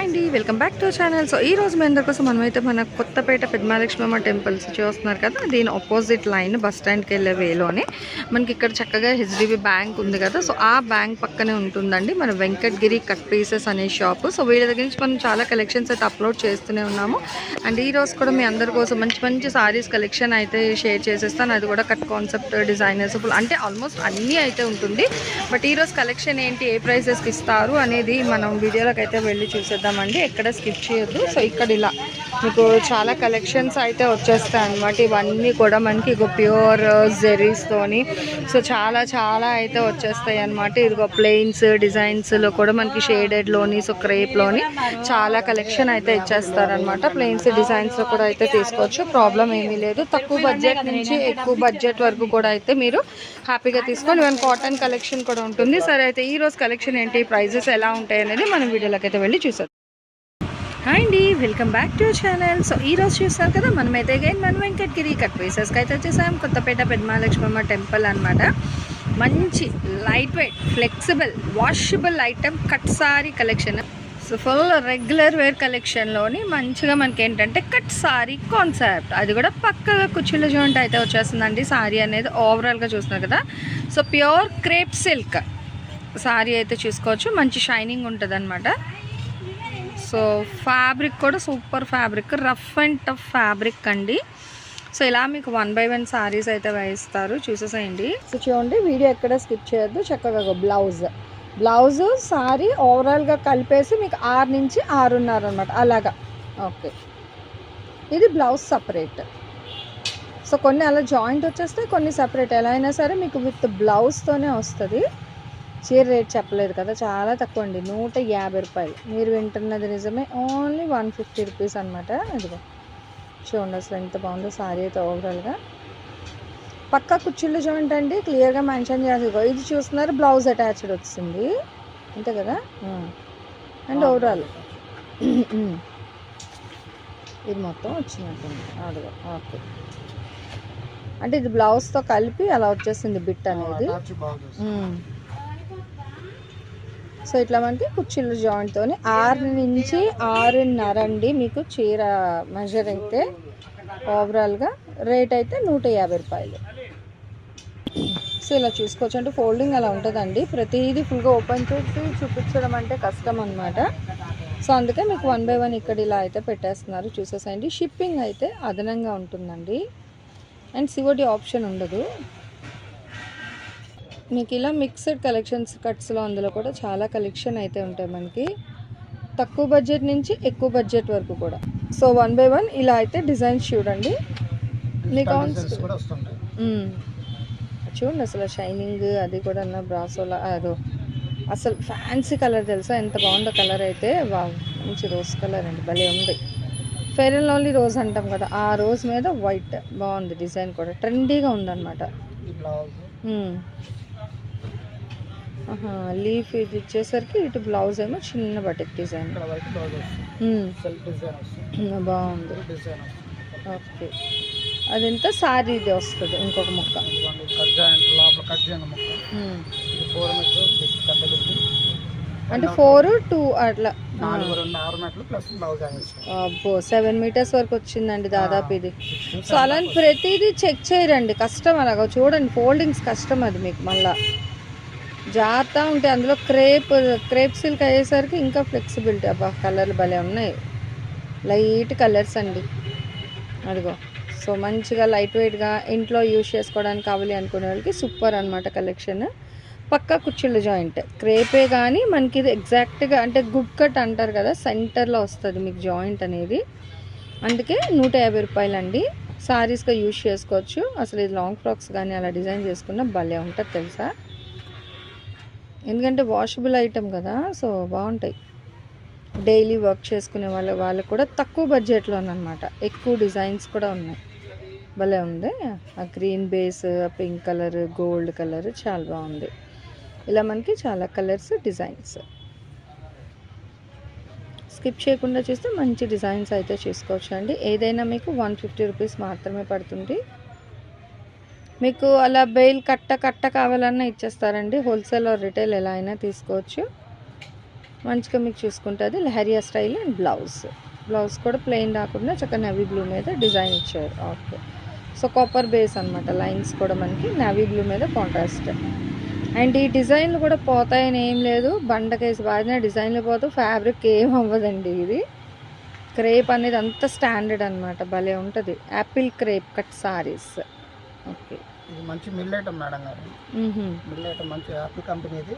అండి welcome back to channel. So ఈ రోజు మీ అందరి కోసం మనమైతే మన కొత్తపేట పెద్దమాలక్ష్మమ్మ టెంపుల్స్ చూస్తున్నారు కదా దీని ఆపోజిట్ లైన్ బస్ స్టాండ్కి వెళ్ళే వేలోనే మనకి ఇక్కడ చక్కగా హెచ్డిబి బ్యాంక్ ఉంది కదా సో ఆ బ్యాంక్ పక్కనే ఉంటుందండి. మన వెంకటగిరి కట్ పీసెస్ అనే షాప్ సో వీళ్ళ దగ్గర నుంచి మనం చాలా కలెక్షన్స్ అయితే అప్లోడ్ చేస్తూనే ఉన్నాము. అండ్ ఈ రోజు కూడా మీ అందరి కోసం మంచి మంచి సారీస్ కలెక్షన్ అయితే షేర్ చేసేస్తాను. అది కూడా కట్ కాన్సెప్ట్ డిజైనర్స్ అంటే ఆల్మోస్ట్ అన్నీ అయితే ఉంటుంది. బట్ ఈ రోజు కలెక్షన్ ఏంటి ఏ ప్రైసెస్కి ఇస్తారు అనేది మనం వీడియోలోకి అయితే వెళ్ళి చూసేద్దామండి ఎక్కడ స్కిప్ చేయొద్దు. సో ఇక్కడ ఇలా మీకు చాలా కలెక్షన్స్ అయితే వచ్చేస్తాయి అనమాట ఇవన్నీ కూడా మనకి ఇగో ప్యూర్ జెరీస్తోని సో చాలా చాలా అయితే వచ్చేస్తాయి అనమాట ఇదిగో ప్లెయిన్స్ డిజైన్స్లో కూడా మనకి షేడెడ్లోని సో క్రేప్లోని చాలా కలెక్షన్ అయితే ఇచ్చేస్తారనమాట ప్లెయిన్స్ డిజైన్స్లో కూడా అయితే తీసుకోవచ్చు. ప్రాబ్లం ఏమీ లేదు. తక్కువ బడ్జెట్ నుంచి ఎక్కువ బడ్జెట్ వరకు కూడా అయితే మీరు హ్యాపీగా తీసుకోండి ఈవెన్ కాటన్ కలెక్షన్ కూడా ఉంటుంది. సరే అయితే ఈ రోజు కలెక్షన్ ఏంటి? ప్రైజెస్ ఎలా ఉంటాయి అనేది మనం వీడియోలోకి అయితే వెళ్ళి చూసాం హాయ్ అండి welcome back to channel so ఈ రోజు చూస్తారు కదా మనమైతే గైన్ మన వెంకటగిరి కట్ పీసెస్కి అయితే వచ్చేసాం. కొత్తపేట పెద్దమాలక్ష్మమ్మ టెంపుల్ అనమాట మంచి light weight flexible washable item cut sari collection so full regular wear కలెక్షన్లోని మంచిగా మనకి ఏంటంటే కట్ సారీ కాన్సెప్ట్ అది కూడా పక్కగా కుర్చీల జాయింట్ అయితే వచ్చేస్తుందండి. సారీ అనేది ఓవరాల్గా చూస్తున్నారు కదా. So pure crepe silk sari అయితే చూసుకోవచ్చు. మంచి షైనింగ్ ఉంటుంది సో ఫ్యాబ్రిక్ కూడా super fabric rough and tough fabric అండి. సో ఇలా మీకు వన్ బై వన్ సారీస్ అయితే వేయిస్తారు చూసేసేయండి. సో చూడండి వీడియో ఎక్కడ స్కిప్ చేయొద్దు చక్కగా బ్లౌజ్. బ్లౌజ్ సారీ ఓవరాల్గా కలిపేసి మీకు ఆరు నుంచి ఆరున్నర అనమాట అలాగా. ఓకే. ఇది బ్లౌజ్ సపరేట్. సో కొన్ని అలా జాయింట్ వచ్చేస్తే కొన్ని సపరేట్. ఎలా అయినా సరే మీకు విత్ బ్లౌజ్తోనే వస్తుంది. చీర రేట్ చెప్పలేదు కదా చాలా తక్కువ అండి నూట యాభై రూపాయలు. మీరు వింటున్నది నిజమే ఓన్లీ వన్ ఫిఫ్టీ రూపీస్ అనమాట ఇదిగో. చూడండి అసలు ఎంత బాగుందో సారీ అయితే ఓవరాల్గా పక్క కుర్చీలు జాయింట్ అండి క్లియర్గా మెన్షన్ చేసి ఇది చూస్తున్నారు బ్లౌజ్ అటాచ్డ్ వచ్చింది. అంతే కదా? అండ్ ఓవరాల్ ఇది మొత్తం వచ్చినట్టుంది. అదిగో ఓకే. అంటే ఇది బ్లౌజ్తో కలిపి అలా వచ్చేసింది బిట్ అనేది. సో ఇట్లా మనకి కుర్చీలు జాయింట్తో ఆరు నుంచి ఆరున్నర అండి మీకు చీర మెజర్ అయితే. ఓవరాల్గా రేట్ అయితే నూట యాభై రూపాయలు. సో ఇలా చూసుకోవచ్చు. అంటే ఫోల్డింగ్ అలా ఉంటుందండి. ప్రతిదీ ఫుల్గా ఓపెన్ చేసి చూపించడం అంటే కష్టం అనమాట సో అందుకే మీకు వన్ బై వన్ ఇక్కడ ఇలా అయితే పెట్టేస్తున్నారు. చూసేసేయండి. షిప్పింగ్ అయితే అదనంగా ఉంటుందండి. అండ్ సివోడి ఆప్షన్ ఉండదు. మీకు ఇలా మిక్స్డ్ కలెక్షన్స్ కట్స్లో అందులో కూడా చాలా కలెక్షన్ అయితే ఉంటాయి మనకి. తక్కువ బడ్జెట్ నుంచి ఎక్కువ బడ్జెట్ వరకు కూడా. సో వన్ బై వన్ ఇలా అయితే డిజైన్స్ చూడండి. మీకు. చూడండి అసలు షైనింగ్ అది కూడా అన్న బ్రాసోలా అదో. అసలు ఫ్యాన్సీ కలర్ తెలుసా? ఎంత బాగుందో కలర్ అయితే. వా మంచి రోజ్ కలర్ అండి. భలే ఉంది. ఫెయిర్ అండ్ లవ్లీ రోజ్ అంటాం కదా ఆ రోజ్ మీద వైట్ బాగుంది డిజైన్ కూడా. ట్రెండీగా ఉందన్నమాట. లీఫ్ ఇది ఇచ్చేసరికి ఇటు బ్లౌజ్ ఏమో చిన్న బటిక్ డిజైన్. బాగుంది. ఓకే. అదంత? సారీ ఇది వస్తుంది ఇంకొక ముక్క. అంటే ఫోర్ టూ అట్లా. అబ్బో సెవెన్ మీటర్స్ వరకు వచ్చిందండి దాదాపు ఇది. సో అలా ప్రతిదీ చెక్ చేయరండి కష్టం అలాగా చూడండి ఫోల్డింగ్స్ కష్టం అది మీకు మళ్ళా. జాగ్రత్త ఉంటే అందులో క్రేప్ క్రేప్ సిల్క్ అయ్యేసరికి ఇంకా ఫ్లెక్సిబిలిటీ. అబ్బా కలర్లు భలే ఉన్నాయి. లైట్ కలర్స్ అండి. అదిగో సో మంచిగా లైట్ వెయిట్గా ఇంట్లో యూజ్ చేసుకోవడానికి కావాలి అనుకునే వాళ్ళకి సూపర్ అనమాట కలెక్షన్. పక్కా కుర్చీల జాయింట్. క్రేపే కానీ మనకి ఇది ఎగ్జాక్ట్గా అంటే గుడ్ కట్ అంటారు కదా సెంటర్లో వస్తుంది మీకు జాయింట్ అనేది. అందుకే నూట యాభై రూపాయలండి. శారీస్గా సారీస్గా యూజ్ చేసుకోవచ్చు. అసలు ఇది లాంగ్ ఫ్రాక్స్ కానీ అలా డిజైన్ చేసుకున్న భలే ఉంటుంది తెలుసా? ఎందుకంటే వాషబుల్ ఐటమ్ కదా సో బాగుంటాయి. డైలీ వర్క్ చేసుకునే వాళ్ళ వాళ్ళకు కూడా తక్కువ బడ్జెట్లోనమాట ఎక్కువ డిజైన్స్ కూడా ఉన్నాయి. భలే ఉంది. ఆ green base pink colour gold colour చాలా బాగుంది. ఇలా మనకి చాలా కలర్స్ డిజైన్స్ స్కిప్ చేయకుండా చూస్తే మంచి డిజైన్స్ అయితే చేసుకోవచ్చు అండి ఏదైనా మీకు వన్ ఫిఫ్టీ రూపీస్ మాత్రమే పడుతుంది. మీకు అలా బెయిల్ కట్ట కట్ట కావాలన్నా ఇచ్చేస్తారండి. హోల్సేల్ ఆర్ రిటైల్ ఎలా అయినా తీసుకోవచ్చు. మంచిగా మీకు చూసుకుంటుంది. Lehariya style and blouse. Blouse కూడా ప్లెయిన్ రాకుండా చక్కగా నవీ బ్లూ మీద డిజైన్ ఇచ్చారు. ఓకే. సో కాపర్ బేస్ అనమాట లైన్స్ కూడా మనకి నవీ బ్లూ మీద కాంట్రాస్ట్ అండ్ ఈ డిజైన్లు కూడా పోతాయని ఏం లేదు. బండకేసి బాధిన డిజైన్లు పోతూ ఫ్యాబ్రిక్ ఏం అవ్వదండి ఇది. క్రేప్ అనేది అంత స్టాండర్డ్ అనమాట భలే ఉంటుంది. Apple crepe cut saris okay. ఇది మంచి మిల్ ఐటమ్ మేడం గారు. మిల్ ఐటమ్ మంచి యాపిల్ కంపెనీది.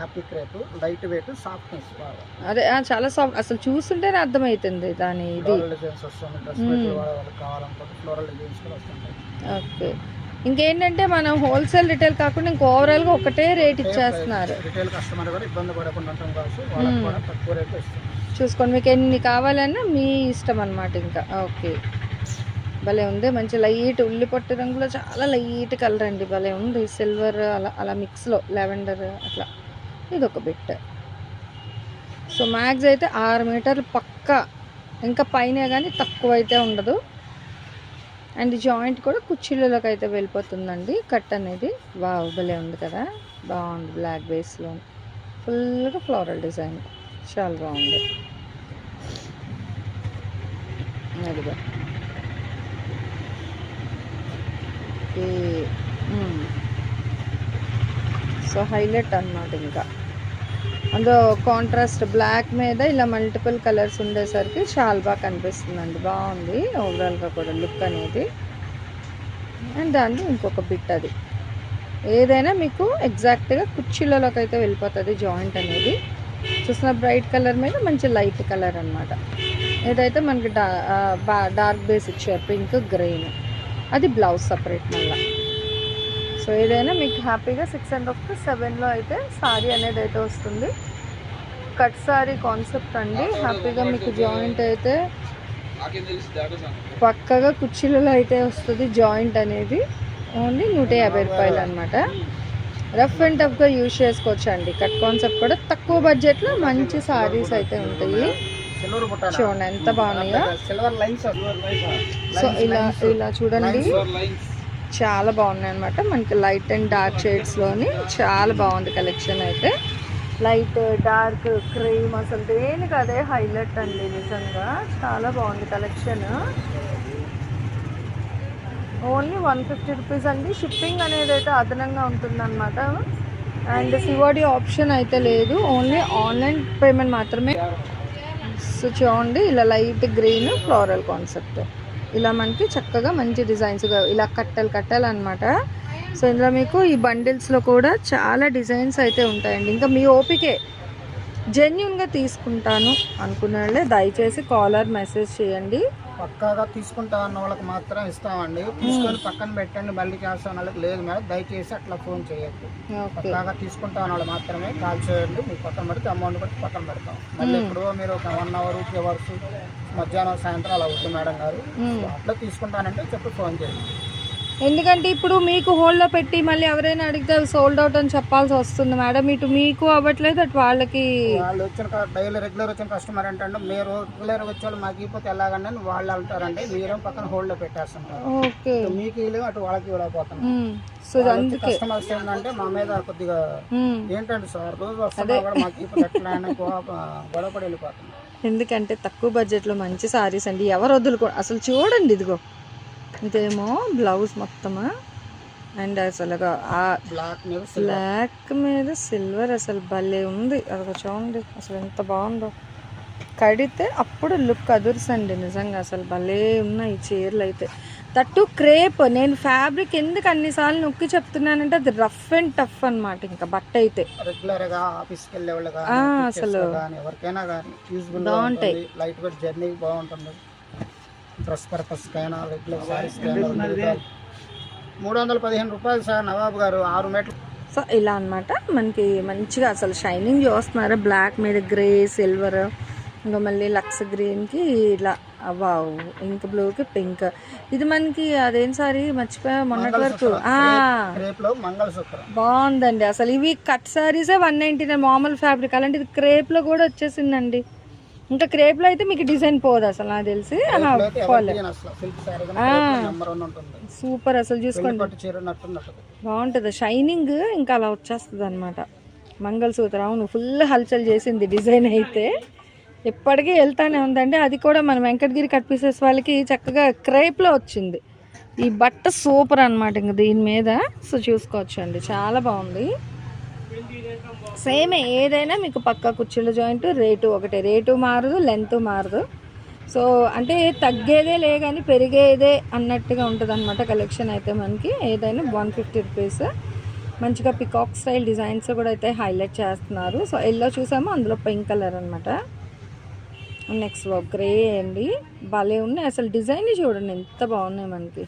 యాపిల్ క్రేప్ లైట్ వెయిట్ సాఫ్ట్నెస్ బాగా. అదే చాలా సాఫ్ట్ అసలు చూస్తుంటేనే అర్థమవుతుంది దాని ఇది. ఫ్లోరల్ డిజైన్స్ వస్తుంది డ్రెస్ మ్మ్. వాళ్ళకి కావాలనుకుంటే ఫ్లోరల్ డిజైన్స్ కూడా వస్తుంటాయి. ఓకే. ఇంకేంటంటే మనం హోల్సేల్ రిటైల్ కాకుండా ఇంక ఓవరాల్గా ఒకటే రేట్ ఇచ్చేస్తున్నారు. రిటైల్ కస్టమర్ కూడా ఇబ్బంది పడకుండా ఉంటాం వాళ్ళకి. కూడా తక్కువ రేట్ చూసుకోండి మీకు ఎన్ని కావాలన్నా మీ ఇష్టం అనమాట ఇంకా. ఓకే. భలే ఉంది. మంచి లైట్ ఉల్లి పొట్టు రంగులో చాలా లైట్ కలర్ అండి. భలే ఉంది. సిల్వర్ అలా అలా మిక్స్లో లెవెండర్ అట్లా. ఇది ఒక బిట్. సో మ్యాక్స్ అయితే ఆరు మీటర్లు పక్క. ఇంకా పైన కానీ తక్కువ అయితే ఉండదు. అండ్ జాయింట్ కూడా కుర్చీలలోకి అయితే వెళ్ళిపోతుందండి. కట్ అనేది. వావ్ భలే ఉంది కదా. బాగుంది బ్లాక్ బేస్లో. ఫుల్గా ఫ్లోరల్ డిజైన్. చాలా బాగుంది. అదిగా ఈ సో హైలైట్ అన్నమాట ఇంకా. అందులో కాంట్రాస్ట్ బ్లాక్ మీద ఇలా మల్టిపుల్ కలర్స్ ఉండేసరికి చాలా బాగా కనిపిస్తుందండి. బాగుంది ఓవరాల్గా కూడా లుక్ అనేది. అండ్ దాంట్లో ఇంకొక బిట్ అది. ఏదైనా మీకు ఎగ్జాక్ట్గా కుర్చీలలోకి అయితే వెళ్ళిపోతుంది జాయింట్ అనేది. చూసిన బ్రైట్ కలర్ మీద మంచి లైట్ కలర్ అన్నమాట. ఏదైతే మనకి డా బా- డార్క్ బేస్ ఇచ్చారు పింక్ గ్రీన్ అది బ్లౌజ్ సపరేట్ మళ్ళీ. సో ఏదైనా మీకు హ్యాపీగా సిక్స్ అండ్ హాఫ్ సెవెన్లో అయితే సారీ అనేది అయితే వస్తుంది. కట్ సారీ కాన్సెప్ట్ అండి. హ్యాపీగా మీకు జాయింట్ అయితే పక్కగా కుర్చీలలో అయితే వస్తుంది జాయింట్ అనేది. ఓన్లీ నూట యాభై రూపాయలు అనమాట రఫ్ అండ్ టఫ్గా యూజ్ చేసుకోవచ్చు అండి కట్ కాన్సెప్ట్ కూడా తక్కువ బడ్జెట్లో మంచి సారీస్ అయితే ఉంటాయి. చూడండి ఎంత బాగున్నాయో. సిల్వర్ లైన్స్ సో ఇలా ఇలా చూడండి. చాలా బాగున్నాయి అనమాట మనకి లైట్ అండ్ డార్క్ షేడ్స్లోని చాలా బాగుంది కలెక్షన్ అయితే. లైట్ డార్క్ క్రీమ్ అసలు దేనికి అదే హైలైట్ అండి నిజంగా. చాలా బాగుంది collection. Only one fifty rupees అండి. షిప్పింగ్ అనేది అయితే అదనంగా ఉంటుందన్నమాట. అండ్ సివాడి ఆప్షన్ అయితే లేదు. ఓన్లీ ఆన్లైన్ పేమెంట్ మాత్రమే. సో చూడండి ఇలా లైట్ గ్రీన్ ఫ్లోరల్ కాన్సెప్ట్. ఇలా మనకి చక్కగా మంచి డిజైన్స్ ఇలా కట్టలు కట్టాలి అనమాట సో ఇందులో మీకు ఈ బండిల్స్లో కూడా చాలా డిజైన్స్ అయితే ఉంటాయండి. ఇంకా మీ ఓపికే. జెన్యున్గా తీసుకుంటాను అనుకున్న వాళ్ళే దయచేసి కాలర్ మెసేజ్ చేయండి. పక్కాగా తీసుకుంటా అన్న వాళ్ళకి మాత్రం ఇస్తామండి. తీసుకొని పక్కన పెట్టండి మళ్ళీ చేస్తాం వాళ్ళకి లేదు మేడం. దయచేసి అట్లా ఫోన్ చేయొద్దు. పక్కాగా తీసుకుంటా అన్న వాళ్ళు మాత్రమే కాల్ చేయండి. మీకు పక్కన పెడితే అమౌంట్ పెట్టి పక్కన పెడతాం. మళ్ళీ ఇప్పుడు మీరు ఒక వన్ అవర్ టూ అవర్స్ మధ్యాహ్నం సాయంత్రం అలా అవుతుంది మేడం గారు. అట్లా తీసుకుంటానంటే చెప్పి ఫోన్ చేయండి. ఎందుకంటే ఇప్పుడు మీకు హోల్డ్లో పెట్టి మళ్ళీ ఎవరైనా అడిగితే సోల్డ్ అవుట్ అని చెప్పాల్సి వస్తుంది మేడం. ఇటు మీకు అవ్వట్లేదు అటు వాళ్ళకి వాళ్ళు వచ్చిన డైలీ రెగ్యులర్ వచ్చిన కస్టమర్ ఏంటంటే మీరు రెగ్యులర్ వచ్చే వాళ్ళు మాకు ఇవ్వకపోతే ఎలాగండి వాళ్ళు అంటారంటే మీరేం పక్కన హోల్డ్లో పెట్టేస్తుంటారు. ఓకే. మీకు ఇవ్వలేము అటు వాళ్ళకి ఇవ్వలేకపోతున్నాం. సో అందుకే కస్టమర్స్ ఏంటంటే మా మీద కొద్దిగా. ఏంటంటే సార్ రోజు వస్తున్నా కూడా మాకు ఇప్పుడు ఎట్లా అని గొడవ- వెళ్ళిపోతున్నాం. ఎందుకంటే తక్కువ బడ్జెట్లో మంచి సారీస్ అండి. ఎవరు వదులుకో అసలు చూడండి ఇదిగో. ఇదేమో బ్లౌజ్ మొత్తమా. అండ్ అసలు ఆ బ్లాక్ మీద silver. బ్లాక్ మీద సిల్వర్ అసలు భలే ఉంది. అదొక చూడండి అసలు ఎంత బాగుందో. కడితే అప్పుడు లుక్ అదుర్సండి నిజంగా. అసలు భలే ఉన్నాయి చీరలు అయితే. తట్టు క్రేప్. నేను ఫ్యాబ్రిక్ ఎందుకు అన్నిసార్లు నొక్కి చెప్తున్నానంటే అది రఫ్ అండ్ టఫ్ అన్నమాట ఇంకా బట్ట అయితే. రెగ్యులర్గా ఆఫీస్కి వెళ్ళే వాళ్ళు అసలు కానీ ఎవరికైనా కానీ బాగుంటాయి. లైట్ వెయిట్ జర్నీ బాగుంటుంది. డ్రెస్ పర్పస్ కైనా రెగ్యులర్ సారీస్ కైనా మూడు వందల పదిహేను రూపాయలు సార్ నవాబ్ గారు ఆరు మీటర్లు సో ఇలా అన్నమాట. మనకి మంచిగా అసలు షైనింగ్ చూస్తున్నారు. బ్లాక్ మీద గ్రే సిల్వర్ ఇంకా మళ్ళీ లక్స్ గ్రీన్కి ఇలా వావ్ ఇంక్ బ్లూకి పింక్. ఇది మనకి అదేం సారీ? మర్చిపోయా మొన్నటి వరకు. బాగుందండి. అసలు ఇవి కట్ సారీసే వన్ నైంటీ నైన్ మామూలు ఫ్యాబ్రిక్. అలాంటిది క్రేప్లో కూడా వచ్చేసిందండి. ఇంకా క్రేప్లో అయితే మీకు డిజైన్ పోదు అసలు నాకు తెలిసి. సూపర్ అసలు చూసుకోండి. బాగుంటుంది. షైనింగ్ ఇంకా అలా వచ్చేస్తుంది అనమాట మంగళసూత్రం. అవును ఫుల్ హల్చల్ చేసింది డిజైన్ అయితే. ఎప్పటికీ వెళ్తానే ఉందండి. అది కూడా మన వెంకటగిరి కట్ పీసెస్ వాళ్ళకి చక్కగా క్రేప్లో వచ్చింది. ఈ బట్ట సూపర్ అనమాట ఇంక దీని మీద. సో చూసుకోవచ్చు అండి చాలా బాగుంది. సేమ్ ఏదైనా మీకు పక్కా కుర్చీల జాయింట్ రేటు ఒకటే. రేటు మారదు లెంత్ మారదు. సో అంటే తగ్గేదే లే కానీ పెరిగేదే అన్నట్టుగా ఉంటుంది అనమాట కలెక్షన్ అయితే మనకి. ఏదైనా వన్ ఫిఫ్టీ రూపీస్. మంచిగా పికాక్ స్టైల్ డిజైన్స్ కూడా అయితే హైలైట్ చేస్తున్నారు. సో ఎల్లో చూసామో? అందులో పింక్ కలర్ అనమాట నెక్స్ట్ గ్రే అండి. భలే ఉన్నాయి. అసలు డిజైన్ చూడండి ఎంత బాగున్నాయి మనకి.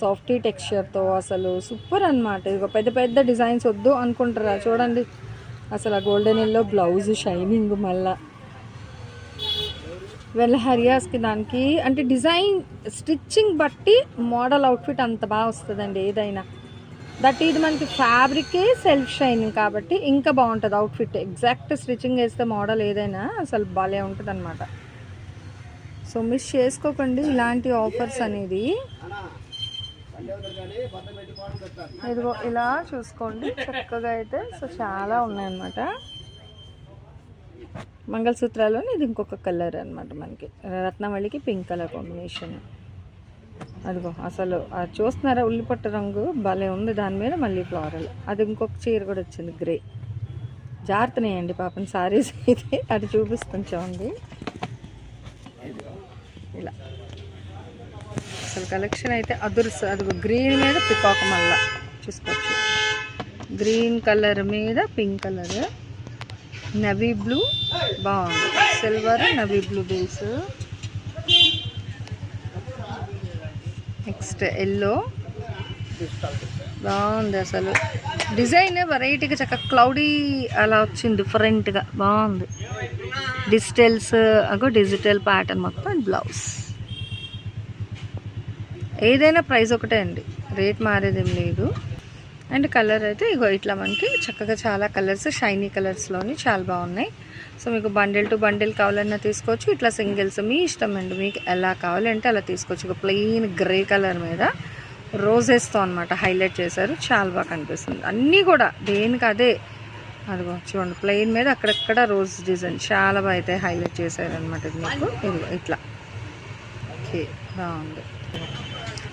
సాఫ్టీ టెక్స్చర్తో అసలు సూపర్ అనమాట ఇక పెద్ద పెద్ద డిజైన్స్ వద్దు అనుకుంటారా చూడండి. అసలు ఆ గోల్డెన్ ఎల్లో బ్లౌజ్ షైనింగ్ మళ్ళా వెళ్ళ హరియాస్కి దానికి అంటే డిజైన్ స్టిచ్చింగ్ బట్టి మోడల్ అవుట్ఫిట్ అంత బాగా వస్తుందండి ఏదైనా. దట్ ఇది మనకి ఫ్యాబ్రికే సెల్ఫ్ షైనింగ్ కాబట్టి ఇంకా బాగుంటుంది అవుట్ఫిట్. ఎగ్జాక్ట్ స్టిచ్చింగ్ వేస్తే మోడల్ ఏదైనా అసలు భలే ఉంటుంది అనమాట సో మిస్ చేసుకోకండి ఇలాంటి ఆఫర్స్ అనేది. ఇదిగో ఇలా చూసుకోండి. చక్కగా అయితే సో చాలా ఉన్నాయన్నమాట. మంగళసూత్రాలోని ఇది ఇంకొక కలర్ అన్నమాట మనకి. రత్నవళికి పింక్ కలర్ కాంబినేషన్. అదిగో అసలు అది చూస్తున్నారా ఉల్లిపట్టు రంగు? భలే ఉంది దాని మీద మళ్ళీ ఫ్లోరల్ అది ఇంకొక చీర కూడా వచ్చింది గ్రే జాగ్రత్తనేయండి పాపం సారీస్ అయితే. అది చూపిస్తాం చూడండి. ఇలా. అసలు కలెక్షన్ అయితే అదుర్స్. అది గ్రీన్ మీద పికాక్ మళ్ళా చూసుకోవచ్చు. గ్రీన్ కలర్ మీద పింక్ కలర్. Navy blue. బాగుంది. Silver navy blue base. Next yellow. బాగుంది అసలు. డిజైన్ వెరైటీగా చక్కగా క్లౌడీ అలా వచ్చింది డిఫరెంట్గా. బాగుంది. డిజిటల్స్ అగో డిజిటల్ ప్యాటర్న్ మొత్తం బ్లౌజ్. ఏదైనా ప్రైస్ ఒకటే అండి. రేట్ మారేదేం లేదు. అండ్ కలర్ అయితే ఇగో ఇట్లా మనకి చక్కగా చాలా కలర్స్ షైనీ కలర్స్లోని చాలా బాగున్నాయి. సో మీకు బండిల్ టు బండిల్ కావాలన్నా తీసుకోవచ్చు. ఇట్లా సింగిల్స్ మీ ఇష్టం అండి. మీకు ఎలా కావాలంటే అలా తీసుకోవచ్చు. ఇక ప్లెయిన్ గ్రే కలర్ మీద రోజెస్తో అనమాట హైలైట్ చేశారు. చాలా బాగా కనిపిస్తుంది. అన్నీ కూడా దేనికి అదే? అదిగో చూడండి. ప్లెయిన్ మీద అక్కడక్కడ రోజ్ డిజైన్ చాలా బాగా అయితే హైలైట్ చేశారు అనమాట ఇది మీకు. ఇట్లా. ఓకే బాగుంది.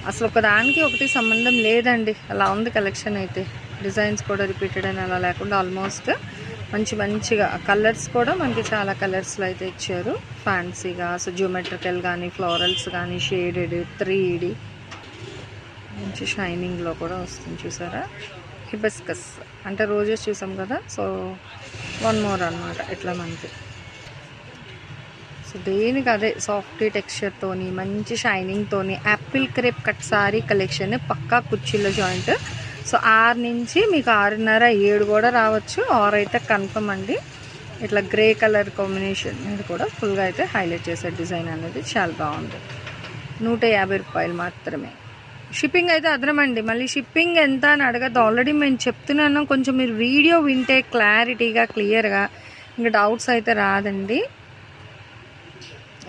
అసలు ఒకదానికి ఒకటి సంబంధం లేదండి. అలా ఉంది కలెక్షన్ అయితే. డిజైన్స్ కూడా రిపీటెడ్ అని అలా లేకుండా ఆల్మోస్ట్ మంచి మంచిగా కలర్స్ కూడా మనకి చాలా కలర్స్లో అయితే ఇచ్చారు. ఫ్యాన్సీగా సో జియోమెట్రికల్ కానీ ఫ్లోరల్స్ కానీ షేడెడ్ త్రీ మంచి షైనింగ్లో కూడా వస్తుంది చూసారా? హిబస్కస్. అంటే రోజెస్ చూసాం కదా? సో వన్ మోర్ అన్నమాట. ఇట్లా మనకి. సో దేనికి అదే సాఫ్ట్ టెక్స్చర్తోని మంచి షైనింగ్తోని Apple crepe cut sari collection పక్కా కుర్చీలో జాయింట్ సో ఆరు నుంచి మీకు ఆరున్నర ఏడు కూడా రావచ్చు. ఆరు అయితే కన్ఫర్మ్ అండి. ఇట్లా గ్రే కలర్ కాంబినేషన్ ఇది కూడా ఫుల్గా అయితే హైలైట్ చేసే డిజైన్ అనేది చాలా బాగుంది. నూట యాభై రూపాయలు మాత్రమే. షిప్పింగ్ అయితే అదనమండి మళ్ళీ షిప్పింగ్ ఎంత అని అడగద్దు. ఆల్రెడీ మేము చెప్తున్నాను. కొంచెం మీరు వీడియో వింటే క్లారిటీగా క్లియర్గా ఇంకా డౌట్స్ అయితే రాదండి.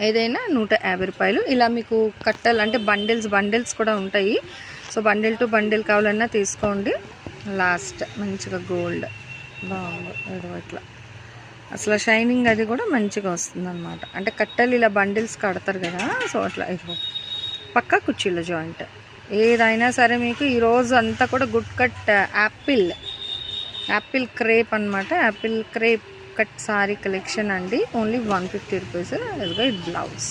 ఏదైనా నూట యాభై రూపాయలు. ఇలా మీకు కట్టలు అంటే బండిల్స్ బండిల్స్ కూడా ఉంటాయి. సో బండిల్ టు బండిల్ కావాలన్నా తీసుకోండి. లాస్ట్ మంచిగా గోల్డ్. బాగుంది. ఏదో ఇట్లా. అసలు షైనింగ్ అది కూడా మంచిగా వస్తుంది అనమాట అంటే కట్టెలు ఇలా బండిల్స్ కడతారు కదా సో అట్లా ఇదిగో. పక్కా కుర్చీల జాయింట్. ఏదైనా సరే మీకు ఈరోజు అంతా కూడా good cut Apple. Apple crepe అనమాట యాపిల్ క్రేప్. ఒక సారీ కలెక్షన్ అండి. ఓన్లీ వన్ ఫిఫ్టీ రూపీస్ ఇదిగో ఇది బ్లౌజ్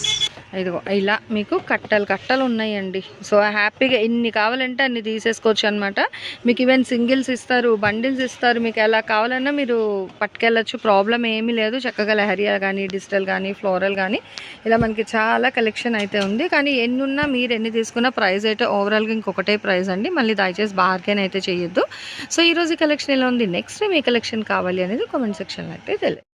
ఇదిగో ఇలా మీకు కట్టలు కట్టలు ఉన్నాయండి. సో హ్యాపీగా ఎన్ని కావాలంటే అన్ని తీసేసుకోవచ్చు అనమాట మీకు ఈవెన్ సింగిల్స్ ఇస్తారు బండిల్స్ ఇస్తారు మీకు ఎలా కావాలన్నా మీరు పట్టుకెళ్ళచ్చు. ప్రాబ్లం ఏమీ లేదు. చక్కగా లహరియా కానీ డిజిటల్ కానీ ఫ్లోరల్ కానీ ఇలా మనకి చాలా కలెక్షన్ అయితే ఉంది. కానీ ఎన్ని ఉన్నా మీరు ఎన్ని తీసుకున్నా ప్రైస్ అయితే ఓవరాల్గా ఇంకొకటే ప్రైస్ అండి. మళ్ళీ దయచేసి బార్గెన్ అయితే చేయొద్దు. సో ఈరోజు కలెక్షన్ ఎలా ఉంది? నెక్స్ట్ మీ కలెక్షన్ కావాలి అనేది కామెంట్ సెక్షన్లో అయితే తెలియదు.